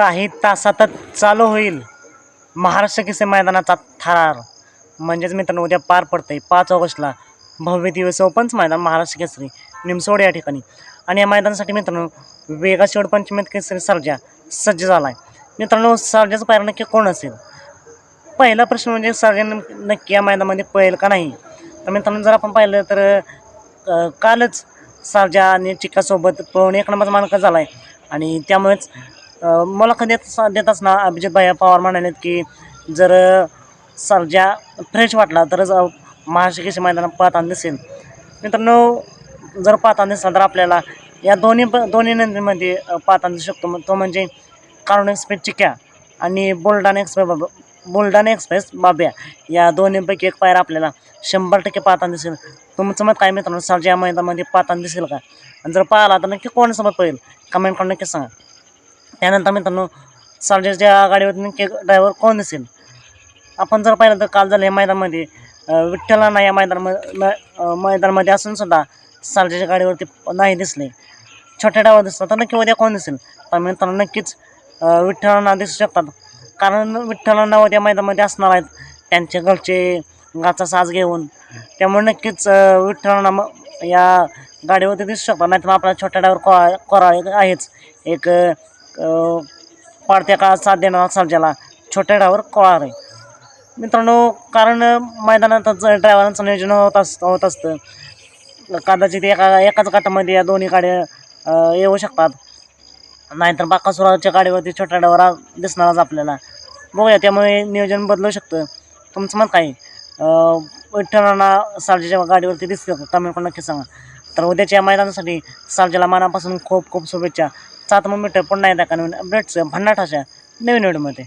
काही तासातच चालू होईल. महाराष्ट्र केसरी मैदानाचा थरार. म्हणजेच मित्रांनो उद्या पार पडतंय. पाच ऑगस्टला भव्य दिवस ओपन्स मैदान महाराष्ट्र केसरी निमसोड या ठिकाणी. आणि या मैदानासाठी मित्रांनो वेगा शेवट पंचमीत केसरी सर्जा सज्ज झाला आहे मित्रांनो सर्जाचं पायरा नक्की कोण असेल? पहिला प्रश्न म्हणजे सर्जा नक्की या मैदानामध्ये पळेल का नाही? तर मित्रांनो जर आपण पाहिलं तर कालच सर्जा आणि चिक्कासोबत पळून एक नंबर मानक झाला आहे आणि त्यामुळेच मुलाखत देत देत असताना अभिजित भाई पवार म्हणालेत की जर सर्जा फ्रेश वाटला तरच अ, मैदानात पाहताना दिसेल. मित्रांनो जर पाहताना दिसला तर आपल्याला या दोन्ही प दोन्ही नंदीमध्ये पाहताना दिसू शकतो. तो म्हणजे कारुण एक्सप्रेस चिक्या आणि बुलढाणा एक्सप्रेस बाब बुलढाणा एक्सप्रेस बाब्या. या दोन्हीपैकी एक पायर आपल्याला शंभर टक्के पाहताना दिसेल. तुमचं मत काय मित्रांनो? सर्जा या मैदानामध्ये पाहताना दिसेल का? आणि जर पाहिला तर नक्की कोणासोबत पळेल कमेंट करून नक्की सांगा. त्यानंतर मित्रांनो सर्जाच्या गाडीवरती नक्की ड्रायव्हर कोण दिसेल? आपण जर पाहिलं तर काल झालं या मैदानामध्ये विठ्ठलांना या मैदानामध्ये मैदानामध्ये असून सुद्धा गाडीवरती नाही दिसले. छोट्या डावा दिसतात तर नक्की उद्या कोण दिसेल? तर मित्रांनो नक्कीच विठ्ठलांना दिसू शकतात. कारण विठ्ठलांना उद्या मैदानामध्ये असणार आहेत. त्यांचे घरचे गाचा साज घेऊन. त्यामुळे नक्कीच विठ्ठलांना या गाडीवरती दिसू शकतात. नाहीतर आपला छोट्या डावर को कोराळे आहेच. एक अ, पाडत्या काळात साथ देणारा सर्जाला छोट्या डावर कोळार आहे. मित्रांनो कारण मैदानात ड्रायव्हरांचं नियोजन होत अस होत असतं. कदाचित एका एकाच गटामध्ये या दोन्ही गाड्या येऊ शकतात. नाहीतर बाकासुराच्या गाडीवरती छोट्या डावर दिसणारच आपल्याला. बघूया त्यामुळे नियोजन बदलू शकतं. तुमचं मत काय? विठ्ठलांना सालजीच्या गाडीवरती दिसतं का? कमेंट नक्की सांगा. तर उद्याच्या मैदानासाठी सालजीला मनापासून खूप खूप शुभेच्छा. सात मिनिटं पुन्हा पण का नवीन अपडेट्स भन्नाट अशा नवीन व्हिडिओमध्ये.